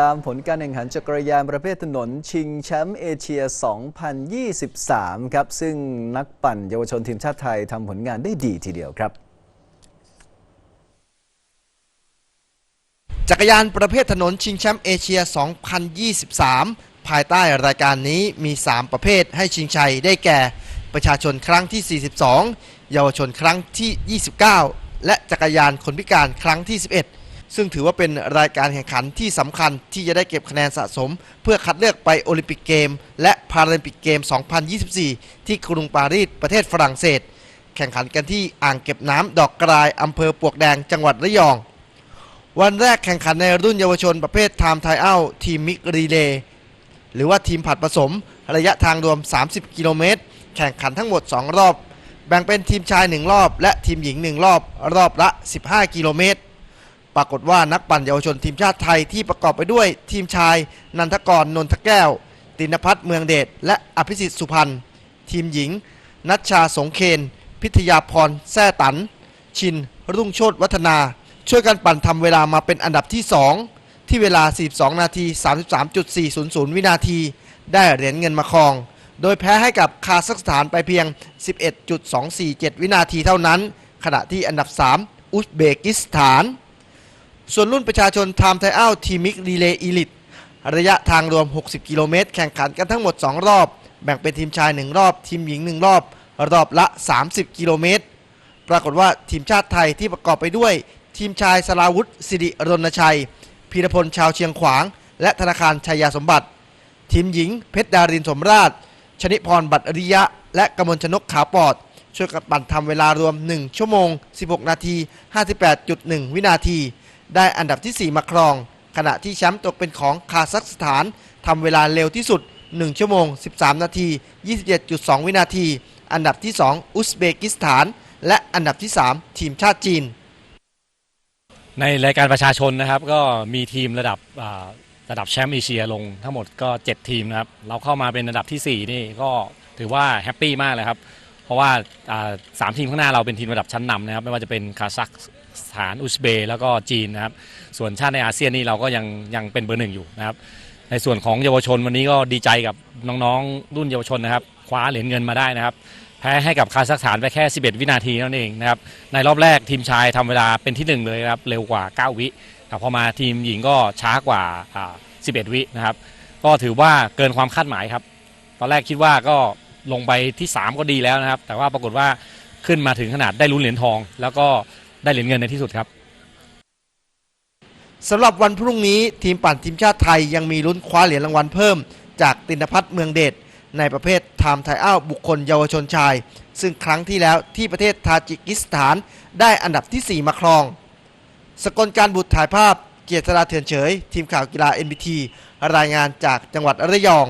ตามผลการแข่งขันจักรยานประเภทถนน ชิงแชมป์เอเชีย 2023 ครับ ซึ่งนักปั่นเยาวชนทีมชาติไทยทำผลงานได้ดีทีเดียวครับ จักรยานประเภทถนนชิงแชมป์เอเชีย 2023 ภายใต้รายการนี้มี 3 ประเภทให้ชิงชัยได้แก่ ประชาชนครั้งที่ 42 เยาวชนครั้งที่ 29 และจักรยานคนพิการครั้งที่ 11 ซึ่งถือว่าเป็นรายการแข่งขันที่สำคัญที่จะได้เก็บคะแนนสะสม เพื่อคัดเลือกไปโอลิมปิกเกม และพาราลิมปิกเกม 2024 ที่กรุงปารีสประเทศฝรั่งเศส แข่งขันกันที่อ่างเก็บน้ำดอกกรายอำเภอปวกแดงจังหวัดระยอง วันแรกแข่งขันในรุ่นเยาวชนประเภทไทม์ไทอัลทีมมิกรีเลย์หรือว่าทีมผัดผสม ระยะทางรวม 30 กิโลเมตร แข่งขันทั้งหมด 2 รอบ แบ่งเป็นทีมชาย 1 รอบ และทีมหญิง 1 รอบ รอบละ 15 กิโลเมตร รากฏว่านักปั่นเยาวชนทีมชาติไทยที่ประกอบไปด้วยทีมชาย นันทกรนนทแก้ว ตินพัฒน์เมืองเดชและอภิสิทธิ์สุพรรณทีมหญิง นัชชาสงเคนพิทยาพรแซ่ตัน ชิน รุ่งโชตวัฒนา ช่วยกันปั่นทำเวลามาเป็นอันดับที่ 2 ที่เวลา 42 นาที 33.400 วินาที ได้เหรียญเงินมาครอง โดยแพ้ให้กับคาซัคสถานไปเพียง 11.247 วินาทีเท่านั้น ขณะที่อันดับ 3 อุซเบกิสถาน ส่วนรุ่นประชาชนไทม์ไทอัลทีมิกรีเลย์อีลิตระยะทางรวม 60 กิโลเมตร แข่งขันกันทั้งหมด 2 รอบ แบ่งเป็นทีมชาย 1 รอบ ทีมหญิง 1 รอบ รอบละ 30 กิโลเมตร ปรากฏว่าทีมชาติไทยที่ประกอบไปด้วย ทีมชายสราวุธสิริรณชัย พีรพลชาวเชียงขวาง และธนาคารชัยยาสมบัติ ทีมหญิง เพชรดารินสมราช ชนิพรบัตรริยะ และกมลชนกขาปอด ช่วยกันปั่นทำเวลารวม 1 ชั่วโมง 16 นาที 58.1 วินาที ได้อันดับที่ 4 มาครอง ขณะที่แชมป์ตกเป็นของคาซัคสถานทำเวลาเร็วที่สุด 1 ชั่วโมง 13 นาที 27.2 วินาที อันดับที่ 2 อุซเบกิสถาน และอันดับที่ 3 ทีมชาติจีน ในรายการประชาชนนะครับก็มีทีมระดับอ่าระดับแชมป์เอเชียลงทั้งหมดก็ 7 ทีมนะครับ เราเข้ามาเป็นระดับทีสี่4 นี่ก็ถือว่าแฮปปี้มากเลยครับ ราะว่าสามทีมข้างหน้าเราเป็นทีมระดับชั้นนำนะครับไม่ว่าจะเป็นคาซัคสถานอุซเบย์แล้วก็จีนนะครับส่วนชาติในอาเซียนนี่เราก็ยังยังเป็นเบอร์หนึ่งอยู่นะครับในส่วนของเยาวชนวันนี้ก็ดีใจกับน้องๆ รุ่นเยาวชนนะครับ คว้าเหรียญเงินมาได้นะครับ แพ้ให้กับคาซัคสถานไปแค่ 11 วินาทีนั่นเองนะครับในรอบแรกทีมชายทำเวลาเป็นที่หนึ่งเลยครับเร็วกว่า 9 วิครับพอมาทีมหญิงก็ช้ากว่าอ่า 11 วินะครับ ก็ถือว่าเกินความคาดหมายครับ ตอนแรกคิดว่าก็ ลงไปที่ 3 ก็ดีแล้วนะครับ แต่ว่าปรากฏว่าขึ้นมาถึงขนาดได้ลุ้นเหรียญทอง แล้วก็ได้เหรียญเงินในที่สุดครับสำหรับวันพรุ่งนี้ทีมปั่นทีมชาติไทยยังมีลุ้นคว้าเหรียญรางวัลเพิ่ม จากตินพัฒน์เมืองเดชในประเภทไทม์ไทอัลบุคคลเยาวชนชาย ซึ่งครั้งที่แล้วที่ประเทศทาจิกิสถานได้อันดับทีสี่ 4 มาครอง สกลการบุตรถ่ายภาพเกียรติราเถื่อนเฉย ทีมข่าวกีฬา NBT รายงานจากจังหวัดระยอง